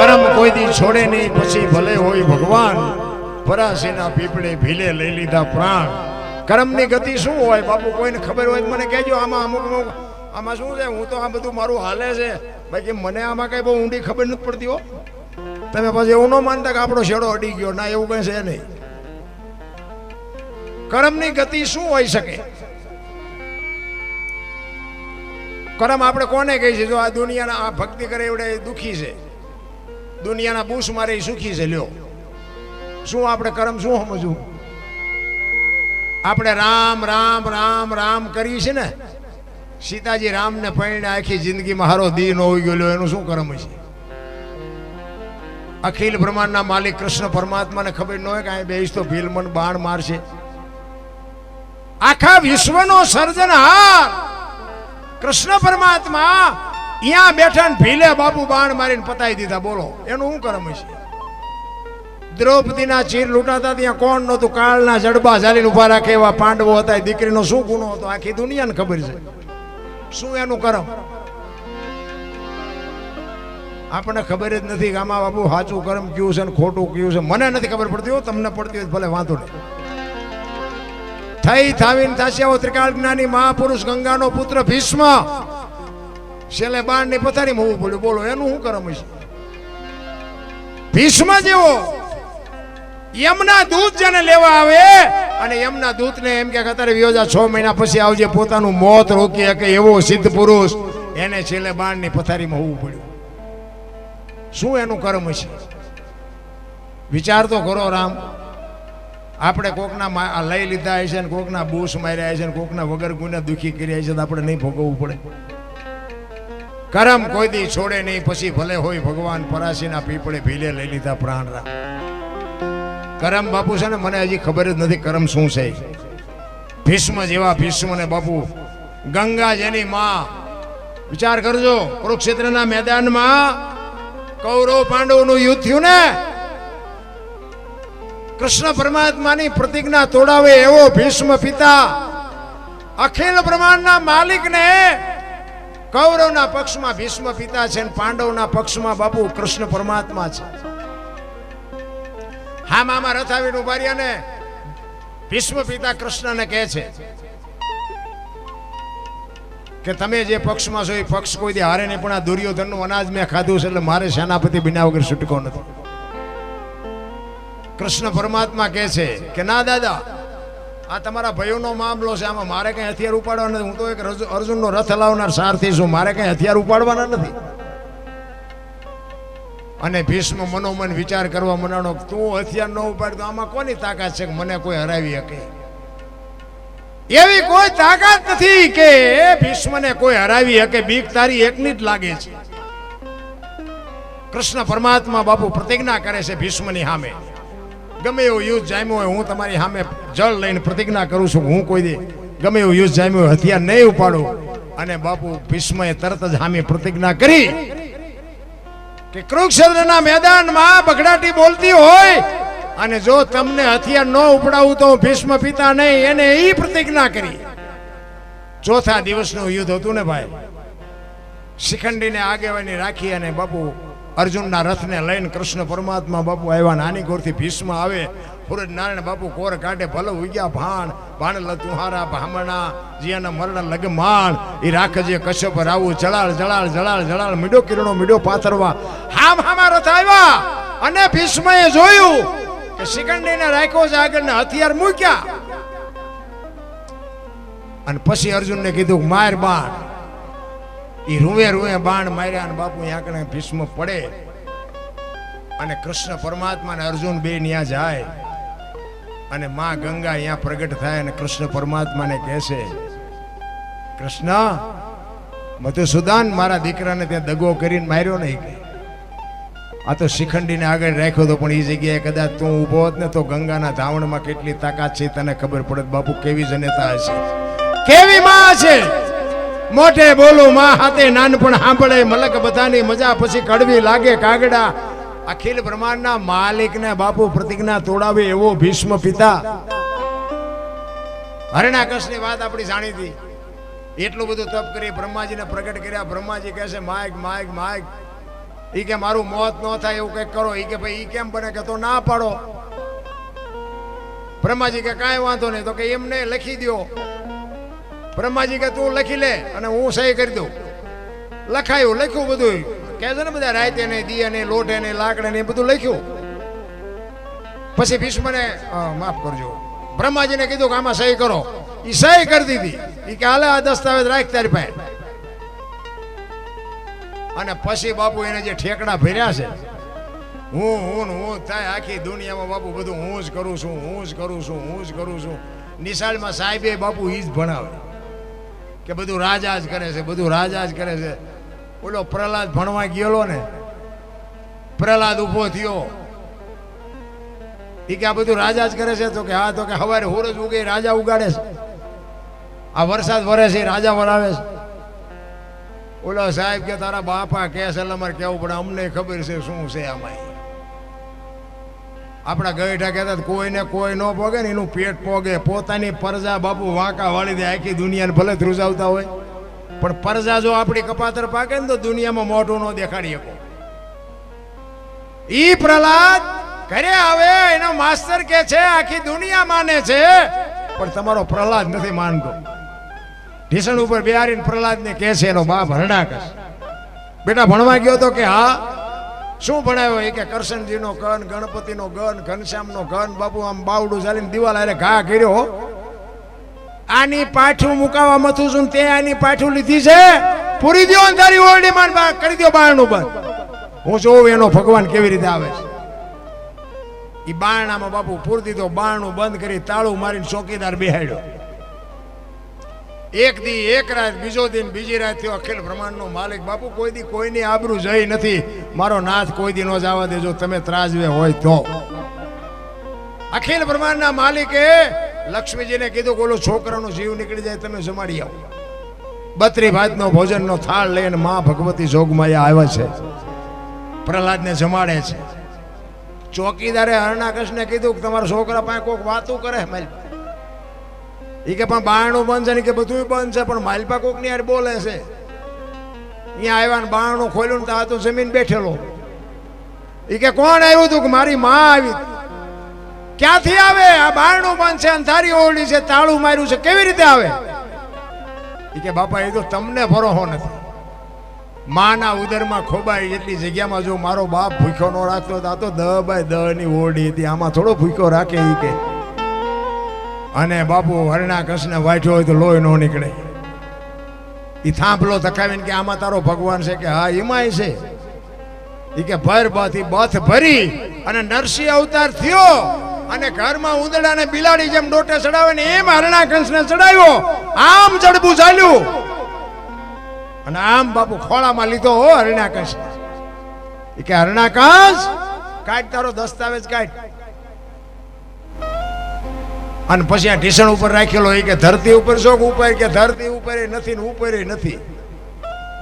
કરમ કોઈ દી છોડે નહીં, પછી ભલે હોય ભગવાન પરાશીના પીપળે ભીલે લઈ લીધા પ્રાણ. કરમની ગતિ શું હોય? બાપુ, કોઈને ખબર હોય મને કહેજો, આમાં અમુક આમાં શું છે? હું તો આ બધું મારું હાલે છે. બાકી મને આમાં કઈ બહુ ઊંડી ખબર નથી પડતી હો. તમે પછી એવું ન માનતા કે આપણો શેડો અડી ગયો. ના, એવું કઈ છે નહીં. કરમની ગતિ શું હોઈ શકે? કરમ આપણે કોને કહી છે? જો આ દુનિયાના આ ભક્તિ કરે એવડે દુખી છે. દુનિયાના બૂસ મારે સુખી છે, લ્યો. શું આપણે કરમ શું સમજવું? આપણે રામ રામ રામ રામ કરી છે ને, સીતાજી રામને પૈણે આખી જિંદગીમાં હારો દી ન હોઈ ગયો એનું શું કરમ છે અખિલ બ્રહ્માંડના માલિક કૃષ્ણ પરમાત્માને ખબર ન હોય કે અહીં બેસ તો ભીલ મન બાણ મારશે. આખા વિશ્વનો સર્જનહાર કૃષ્ણ પરમાત્મા અહીંયા બેઠા ને ભીલે બાપુ બાણ મારીને પતાઈ દીધા, બોલો. એનું શું કરમ છે દ્રૌપદીના ચીર લૂંટાતા ત્યાં કોણ નહોતું? કાળના જડબા ઝાલીને ઊભા રાખે એવા પાંડવો હતા. એ દીકરીનો શું ગુનો હતો? આખી દુનિયાને ખબર છે. શું એનું કરમ? આપણને ખબર જ નથી કે આમાં બાપુ સાચું કરમ કયું છે ને ખોટું કયું છે. મને નથી ખબર પડતી હોય તમને પડતી હોય ભલે વાંધો નહીં. થઈ થાવીને થશે ત્રિકાળ જ્ઞાની મહાપુરુષ ગંગાનો પુત્ર ભીષ્મ છેલ્લે બાણની પથારીમાં હોવું પડ્યું. બોલો, એનું શું કરમ છે ભીષ્મ જેવો યમના દૂત જેને લેવા આવે, અને યમના દૂતને એમ કે અત્યારે વિયોજા છ મહિના પછી આવજે, પોતાનું મોત રોકી શકે એવો સિદ્ધ પુરુષ એને છેલ્લે બાણની પથારીમાં હોવું પડ્યું. શું એનું કર્મ છે વિચાર તો કરો રામ. આપણે કોકના લઈ લીધા છે ને કોકના બૂસ માર્યા છે ને કોકના વગર ગુને દુખી કર્યા છે તો આપણે નહીં ભોગવવું પડે. કરમ કોઈ દી છોડે નહીં, પછી ભલે હોય ભગવાન પરાશીના પીપળે ભીલે લઈ લીધા પ્રાણ રા કરમ બાપુ છે ને, મને હજી ખબર જ નથી કરમ શું છે. ભીષ્મ જેવા ભીષ્મ ને બાપુ, ગંગા જેની માં. વિચાર કરજો, કુરુક્ષેત્રના મેદાનમાં કૌરવ પાંડવનું યુદ્ધ થયું ને. કૃષ્ણ પરમાત્માની પ્રતિજ્ઞા તોડાવે એવો ભીષ્મ પિતા, અખિલ બ્રહ્માંડના માલિકને કૌરવના પક્ષમાં ભીષ્મ પિતા છે અને પાંડવના પક્ષમાં બાપુ કૃષ્ણ પરમાત્મા છે. હા, મામા રથ આવીને ઊભા ભીષ્મ પિતા કૃષ્ણને કહે છે કે તમે જે પક્ષમાં છો એ પક્ષ કોઈ દે હારે નહીં, પણ આ દુર્યોધનનું અનાજ મેં ખાધું છે એટલે મારે સેનાપતિ બિના વગર છૂટકો નથી. કૃષ્ણ પરમાત્મા કહે છે કે, ના દાદા આ તમારા ભાઈઓનો મામલો છે, આમાં મારે કંઈ હથિયાર ઉપાડવા નથી. હું તો એક રજુ- અર્જુનનો રથ હલાવનાર સારથી છું. મારે કંઈ હથિયાર ઉપાડવાના નથી. અને ભીષ્મ મનોમન વિચાર કરવા મનાણો તું હથિયાર ન ઉપાડ તો આમાં કોની તાકાત છે કે મને કોઈ હરાવી શકે? એવી કોઈ તાકાત નથી કે ભીષ્મને કોઈ હરાવી શકે. બીક તારી એકની જ લાગે છે. કૃષ્ણ પરમાત્મા બાપુ પ્રતિજ્ઞા કરે છે ભીષ્મની સામે. ગમે એવું યુદ્ધ જામ્યું હોય, હું તમારી સામે જળ લઈને પ્રતિજ્ઞા કરું છું, હું કોઈ દે ગમે એવું યુદ્ધ જામ્યું હોય, હથિયાર નહીં ઉપાડું. અને બાપુ ભીષ્મએ તરત જ સામે પ્રતિજ્ઞા કરી કે કુરુક્ષેત્રના મેદાનમાં બગડાટી બોલતી હોય અને જો તમને હથિયાર ન ઉપડાવું તો ભીષ્મ પિતા નહીં, એને એ પ્રતિજ્ઞા કરી. ચોથા દિવસનું યુદ્ધ હતું ને ભાઈ. શિખંડીને આગેવાની રાખી અને બાપુ અર્જુનના રથને લઈને કૃષ્ણ પરમાત્મા બાપુ આવ્યા, નાની ગોરથી ભીષ્મ આવે સુરજ નારાયણ બાપુ કોર કાઢે ભલે ઉગ્યા ભાણ ભાણ તુહારા ભામણા જીયાના મરણ લગમાણ, એ રાખજે કશ્યપ રાવું જળાળ જળાળ જળાળ જળાળ મીડો કિરણો, મીડો પાથરવા. હામ, હામા રથ આવ્યા! અને ભીષ્મએ જોયું કે શિકંડીને રાખ્યો છે આગળના હથિયાર મૂક્યા. અને પછી અર્જુનને કીધું, માર બાણ. એ રૂવે રૂવે બાણ માર્યા અને બાપુ આગળ કણે ભીષ્મ પડે. અને કૃષ્ણ પરમાત્મા અને અર્જુન બે ત્યાં જાય. અને માં ગંગા અહીંયા પ્રગટ થાય અને કૃષ્ણ પરમાત્માને કહે છે, કૃષ્ણ, મધુસૂદન મારા દીકરાને ત્યાં દગો કરીને માર્યો નહીં કે. આ તો શિખંડીને આગળ રાખ્યો તો પણ એ જગ્યાએ કદાચ તું ઊભો હોત ને તો ગંગાના ધાવણમાં કેટલી તાકાત છે તને ખબર પડે બાપુ કેવી જનતા હશે? કેવી માં છે મોઢે બોલું, માં હાથે નાનપણ સાંભળે, મલક બધાની મજા પછી કડવી લાગે કાગડા. અખિલ બ્રહ્માંડના માલિકને બાપુ પ્રતિજ્ઞા તોડાવે એવો ભીષ્મ પિતા. હરણાકશની વાત આપણી જાણીતી એટલું બધું તપ કરી બ્રહ્માજીને પ્રગટ કર્યા. બ્રહ્માજી કહે છે, માયક માયક માયક. ઈ કે, મારું મોત ન થાય એવું કંઈક કરો. ઈ કે, ભાઈ, ઈ કેમ બને કે તો ના પાડો. બ્રહ્માજી કે, કાંઈ વાંધો નહીં. તો કે, એમને લખી દ્યો. બ્રહ્માજી કે તું લખી લે અને હું સહી કરી દઉં. લખાયું, લખ્યું બધું. કે છે ને બધા, રાયતે ને દિયે ને લોટે ને લાકડે ને બધું લખ્યું. પછી ભીષ્મને માફ કરજો. બ્રહ્માજીને કીધું કે, આમાં સહી કરો. એ સહી કરી દીધી. એ કે, હાલે આ દસ્તાવેજ રાખ તારી પાસે. અને પછી બાપુ એને જે ઠેકડા ભર્યા છે, હું હું હું થાય આખી દુનિયામાં બાપુ બધું હું જ કરું છું, હું જ કરું છું, હું જ કરું છું. નિશાળમાં સાહેબે બાપુ એ જ ભણાવે કે બધું રાજા જ કરે છે, બધું રાજા જ કરે છે. ઓલો પ્રહલાદ ભણવા ગયેલો ને, પ્રહલાદ ઊભો થયો. એ કે આ બધું રાજા જ કરે છે, તો કે હા, તો કે હવારે હોરજ ઉગે, રાજા ઉગાડે છે. આ વરસાદ વરે છે, રાજા વરાવે છે. ઓલો સાહેબ કે તારા બાપા કે અમારે કેવું પડે, અમને ખબર છે શું છે આમાં આપણા ગઈઠા કહેતા હતા, કોઈને કોઈ ન પોગે ને એનું પેટ પોગે. પોતાની પરજા બાપુ વાંકા વાળી દે આખી દુનિયાને ભલે ધ્રુજાવતા હોય. પણ પરજા જો આપણી કપાતર પાકે ને તો દુનિયામાં મોઢું ન દેખાડી શકો. ઈ પ્રહલાદ ઘરે આવે એનો માસ્તર કે છે આખી દુનિયા માને છે. પણ તમારો પ્રહલાદ નથી માનતો. ઢીસણ ઉપર બિહારીને પ્રહલાદને કહે છે એનો બાપ હરણાકસ. બેટા ભણવા ગયો તો કે હા શું ભણાવ્યો? એ કે કરશનજીનો ગન ગણપતિનો ગન ઘનશ્યામનો ઘન, બાપુ આમ બાવડું ચાલીને દિવાલ અરે ઘા કર્યો આની પાઠું મુકાવા મથું છું તે આની પાઠું લીધી છે. પૂરી ને તારી ઓરડી માન કરી દો બારણું બંધ. હું જોઉં એનો ભગવાન કેવી રીતે આવે છે. એ બારણામાં બાપુ પૂરી દીધો, બારણું બંધ કરી તાળું મારીને ચોકીદાર બેહાડ્યો. એક દી, એક રાત, બીજો દિન, બીજી રાત થયો અખિલ બ્રહ્માંડનો માલિક. બાપુ, કોઈ દી કોઈની આબરૂ જઈ નથી. મારો નાથ કોઈ દી ન જવા દેજો તમે ત્રાજવે હોય તો. અખિલ બ્રહ્માંડના માલિકે લક્ષ્મીજીને કીધું કે ઓલો છોકરાનો જીવ નીકળી જાય, તમે જમાડી આવો. બત્રી ભાતનો ભોજનનો થાળ લઈને મા ભગવતી જોગમાયા આવે છે. પ્રહલાદને જમાડે છે. ચોકીદારે હરણાકશને કીધું કે તમારા છોકરા પાસે કોઈક વાતું કરે મારી એ કે પણ બારણું બંધ છે ને કે બધું બંધ છે, પણ માલપા કોકની યાર બોલે છે. અહીંયા આવ્યા ને બારણું ખોલ્યું ને તો જમીન બેઠેલો. એ કે કોણ આવ્યું હતું કે મારી માં આવી. ક્યાંથી આવે? આ બારણું બંધ છે અંધારી ઓરડી છે, તાળું માર્યું છે, કેવી રીતે આવે? એ કે બાપા એ તો તમને ભરોહો નથી. માના ઉદરમાં ખોબાઈ એટલી જગ્યામાં જો મારો બાપ ભૂખ્યો ન રાખતો તો તો દ બાય દ ની ઓરડી હતી. આમાં થોડો ભૂખ્યો રાખે એ કે. અને બાપુ હરણા કૃષ્ણ વાંચ્યો હોય તો લોહી નો નીકળે. એ થાંભલો ધકાવીને કે આમાં તારો ભગવાન છે કે હા એમાંય છે. એ કે ભર બાથી બથ ભરી અને નરસિંહ અવતાર થયો અને ઘરમાં ઉંદડાને બિલાડી જેમ ડોટે ચડાવે ને એમ હરણા કંસને ચડાવ્યો. આમ જડબું ચાલ્યું અને આમ બાપુ ખોળામાં લીધો હો હરણા કંસ કે હરણા કંસ કાઢ તારો દસ્તાવેજ કાઢ. અને પછી આ ઢીસણ ઉપર રાખેલો એ કે ધરતી ઉપર શોખ ઉપર કે ધરતી ઉપર એ નથી ને ઉપર એ નથી.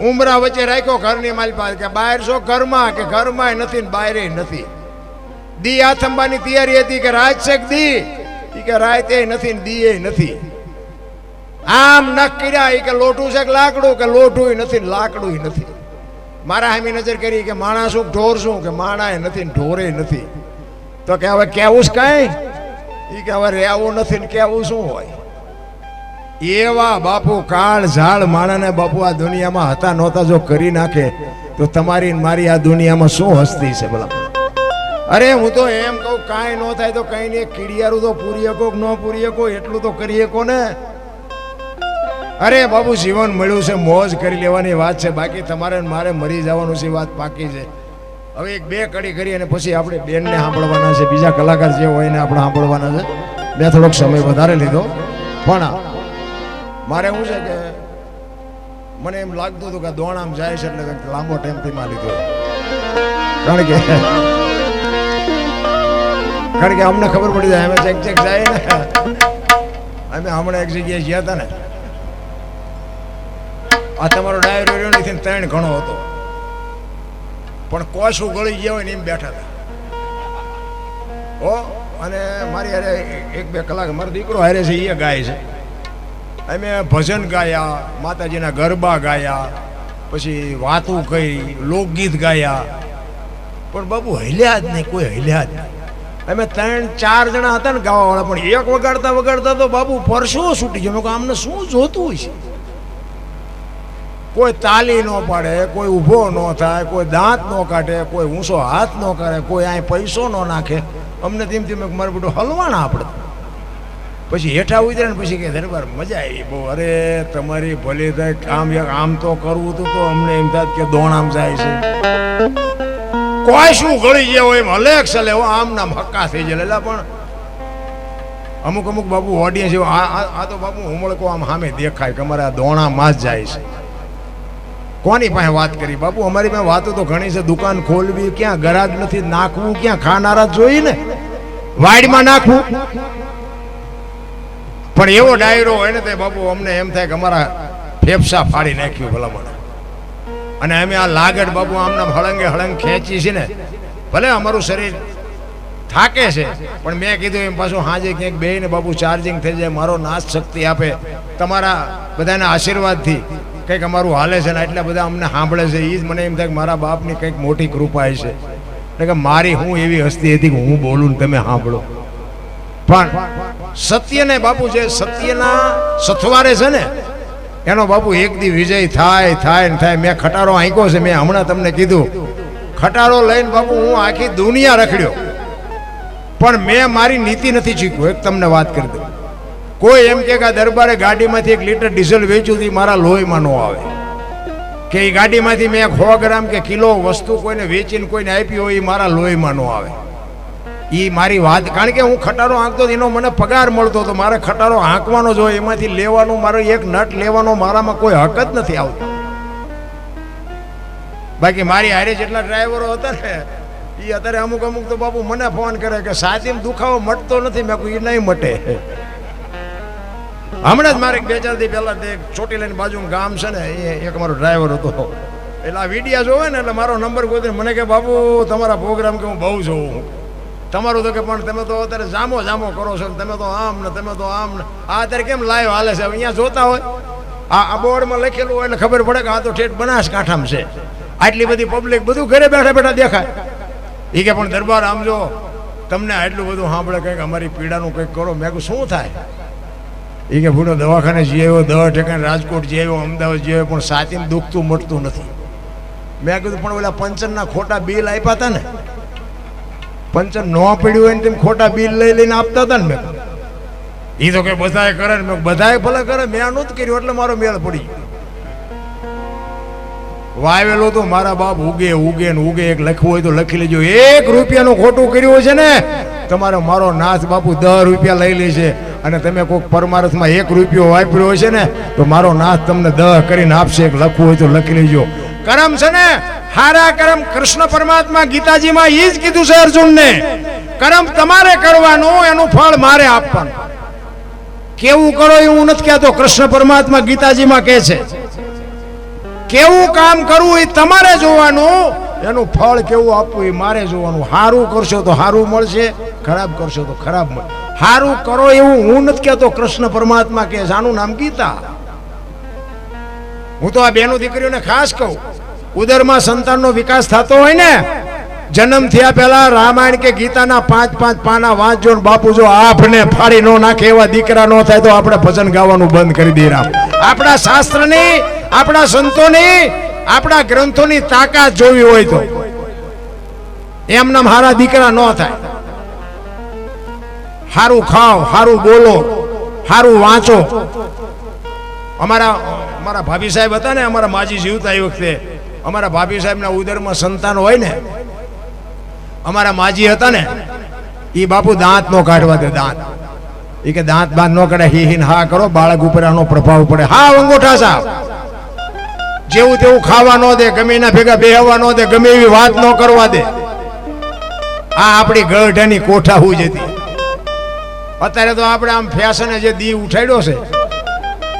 ઉમરા વચ્ચે રાખ્યો ઘરની માલપા કે બહાર શો ઘરમાં કે ઘરમાં નથી ને બહાર નથી. દી આથંબાની તૈયારી હતી કે રાત છે દી? એ કે રાત એ નથી ને દી એ નથી. આમ નખ કર્યા એ કે લોટું છે કે લાકડું? કે લોટું નથી ને લાકડું નથી. મારા હામી નજર કરી કે માણસ શું ઢોર શું કે માણા એ નથી ને ઢોરે નથી. તો કે હવે કેવું છે કાંઈ? ઈ કે હવે રહેવું નથી ને કેવું શું હોય? એવા બાપુ કાળ ઝાડ માણાને બાપુ આ દુનિયામાં હતા નહોતા, જો કરી નાખે તો તમારી મારી આ દુનિયામાં શું હસ્તી છે ભલા? અરે હું તો એમ કહું, કાંઈ ન થાય તો કઈ નહીં કીડિયારું તો પૂરી શકો ન પૂરી શકો, એટલું તો કરી શકો ને. અરે બાપુ, જીવન મળ્યું છે, મોજ કરી લેવાની વાત છે, બાકી તમારે મારે મરી જવાનું છે, એ વાત પાકી છે. હવે એક બે કડી કરી અને પછી આપણે બેનને સાંભળવાના છે. બીજા કલાકાર જે હોય એને આપણે સાંભળવાના છે. મેં થોડોક સમય વધારે લીધો. પણ મારે શું છે કે મને એમ લાગતું હતું કે દોણામ જાય છે એટલે લાંબો ટાઈમથી માં લીધો. કારણ કે કારણ કે અમને ખબર પડી જાય, અમે ચેક ચેક જાય ને, અમે હમણાં એક જગ્યાએ ગયા હતા ને. આ તમારો ડાયરો રહ્યો નથી ત્રણ ઘણો હતો. પણ કોશું ગળી ગયા હોય ને એમ બેઠા હતા. ઓ અને મારી હારે એક બે કલાક મારો દીકરો હારે છે એ ગાય છે. અમે ભજન ગાયા, માતાજીના ગરબા ગાયા, પછી વાતું કરી, લોકગીત ગાયા. પણ બાબુ હલ્યા જ નહીં, કોઈ હલ્યા જ નહીં. અમે ત્રણ, ચાર જણા હતા ને ગાવાવાળા, પણ એક વગાડતા વગાડતા તો બાબુ પરસો છૂટી ગયો. આમને શું જોતું હોય છે? કોઈ તાલી ન પાડે, કોઈ ઊભો ન થાય, કોઈ દાંત ન કાઢે, કોઈ ઊંચો હાથ ન કરે, કોઈ અહીં પૈસો ન નાખે. અમને તેમ તેમ મારું બધું હલવાના આપણે પછી હેઠા ઉતરે ને પછી કે દરબાર મજા આવી. બહુ અરે તમારી ભલે થાય કામ આમ તો કરવું હતું તો અમને એમ થાય કે દોણામ જાય છે. કોઈ શું ગળી હોય એમ ચલે હો, આમ નામ હક્કા થઈ જાય. પણ અમુક અમુક બાબુ ઓડિયન્સ આ તો બાબુ હુમળકો આમ સામે દેખાય કે અમારે આ દોણામાં જ જાય છે. કોની પાસે વાત કરી? બાપુ, અમારી પાસે વાતો તો ઘણી છે. દુકાન ખોલવી, ક્યાં ગરાજ નથી, નાખવું, ક્યાં ખાનારા જોઈ ને વાડમાં નાખવું. પણ એવો ડાયરો હોય ને તે બાપુ, અમને એમ થાય કે અમારા ફેફસા ફાડી નાખ્યું ભલામણ. અને અમે આ લાગડ, બાપુ, આમના હળંગે હળંગ ખેંચી છે ને, ભલે અમારું શરીર થાકે છે, પણ મેં કીધું એમ પાછું હાજે ક્યાંક બે ને બાપુ ચાર્જિંગ થઈ જાય, મારો નાશ શક્તિ આપે. તમારા બધાના આશીર્વાદથી કંઈક અમારું હાલે છે ને એટલા બધા અમને સાંભળે છે એ જ મને એમ થાય કે મારા બાપની કંઈક મોટી કૃપા છે. એટલે કે મારી હું એવી હસ્તી હતી કે હું બોલું ને તમે સાંભળો. પણ સત્યને બાપુ છે સત્યના સથવારે છે ને, એનો બાપુ એક દી વિજય થાય થાય ને થાય. મેં ખટારો આંક્યો છે, મેં હમણાં તમને કીધું. ખટારો લઈને બાપુ હું આખી દુનિયા રખડ્યો. પણ મેં મારી નીતિ નથી શીખ્યું એક તમને વાત કરી દઉં. કોઈ એમ કે દરબારે ગાડીમાંથી એક લીટર ડીઝલ વેચ્યું હતી મારા લોહીમાં ન આવે. કે એ ગાડીમાંથી મેં સો ગ્રામ કે કિલો વસ્તુ કોઈને વેચીને કોઈને આપી હોય એ મારા લોહીમાં ન આવે. એ મારી વાત, કારણ કે હું ખટારો હાંકતો એનો મને પગાર મળતો હતો મારે ખટારો હાંકવાનો જ હોય, એમાંથી લેવાનો, મારો એક નટ લેવાનો, મારામાં કોઈ હક જ નથી આવતો. બાકી મારી હારે જેટલા ડ્રાઈવરો હતા ને એ અત્યારે અમુક અમુક તો બાપુ મને ફોન કરે કે સાચીમ દુખાવો મટતો નથી. મેં એ નહીં મટે. હમણાં જ મારે બે ચાર દી પહેલા તે લઈને બાજુનું ગામ છે ને, એ એક મારો ડ્રાઈવર હતો. એટલે આ વિડીયા જોવે ને, એટલે મારો નંબર ગોતીને મને કે, બાપુ, તમારા પ્રોગ્રામ કે હું બહુ જોઉં તમારું તો કે, પણ તમે તો અત્યારે જામો જામો કરો છો તમે તો આમ ને, તમે તો આમ ને. આ અત્યારે કેમ લાઈવ હાલે છે? અહીંયા જોતા હોય. આ આ બોર્ડમાં લખેલું હોય એટલે ખબર પડે કે આ તો ઠેઠ બનાસકાંઠામાં છે. આટલી બધી પબ્લિક બધું ઘરે બેઠા બેઠા દેખાય. એ કે, પણ દરબાર, આમ જો, તમને આટલું બધું સાંભળે કંઈક અમારી પીડાનું કંઈક કરો. મેં કહું શું થાય? એ કે ભૂલો દવાખાને જઈ આવ્યો દવા ઠેકાને રાજકોટ જઈ આવ્યો અમદાવાદ જઈ આવ્યો પણ સાચીને દુખતું મટતું નથી. મેં કીધું, પણ ઓલા પંચરના ખોટા બિલ આપ્યા હતા ને? પંચર ન પડ્યું હોય ને તેમ ખોટા બિલ લઈ લઈને આપતા હતા ને મેં એ તો કે બધાએ કરે ને મેં બધાએ ભલે કરે, મેં નું જ કર્યું, એટલે મારો મેળ પડી ગયો. વાવેલો તો મારા બાપ ઉગે ઉગે ને ઉગે, એક લખવું હોય તો લખી લેજો. એક રૂપિયાનું ખોટું કર્યું છે ને, તમારો મારો નાથ બાપુ દસ રૂપિયા લઈ લે છે. અને તમે કોઈક પરમારથમાં એક રૂપિયો વાપર્યો હશે ને, તો મારો નાથ તમને દહ કરીને આપશે લખવું હોય તો લખી લેજો. કરમ છે ને, હારા કરમ કૃષ્ણ પરમાત્મા ગીતાજીમાં એ જ કીધું છે અર્જુનને. કરમ તમારે કરવાનું, એનું ફળ મારે આપવાનું. કેવું કરો એવું નથી કહેતો, કૃષ્ણ પરમાત્મા ગીતાજીમાં કહે છે. કેવું કામ કરવું એ તમારે જોવાનું, એનું ફળ કેવું આપવું એ મારે જોવાનું. સારું કરશો તો સારું મળશે, ખરાબ કરશો તો ખરાબ મળે સારું કરો એવું હું નથી કહેતો, કૃષ્ણ પરમાત્મા કે. આનું નામ ગીતા. હું તો આ બેનું દીકરીઓને ખાસ કહું, ઉદરમાં સંતાનનો વિકાસ થતો હોય ને, જન્મ થયા પહેલા રામાયણ કે ગીતાના પાંચ પાંચ પાના વાંચજો બાપુ જો આપને ફાડી ન નાખે એવા દીકરા ન થાય તો આપણે ભજન ગાવાનું બંધ કરી દઈએ આપણા શાસ્ત્રની, આપણા સંતોની, આપણા ગ્રંથોની તાકાત જોવી હોય તો. એમના હારા દીકરા ન થાય. હારું ખાઓ સારું બોલો સારું વાંચો. અમારા અમારા ભાભી સાહેબ હતા ને, અમારા માજી જીવતા એ વખતે. અમારા ભાભી સાહેબના ઉદરમાં સંતાન હોય ને, અમારા માજી હતા ને એ બાપુ દાંત નો કાઢવા દે, દાંત. એ કે દાંત બાંત નો કાઢે, હી, હિન હા કરો, બાળક ઉપર આનો પ્રભાવ પડે. હા અંગોઠા સાહેબ. જેવું તેવું ખાવા ન દે, ગમે એના ભેગા બેહવા ન દે, ગમે એવી વાત ન કરવા દે. આ આપણી ગઢાની કોઠા હું જતી અત્યારે તો આપણે આમ ફેશને જે દી ઉઠાડ્યો છે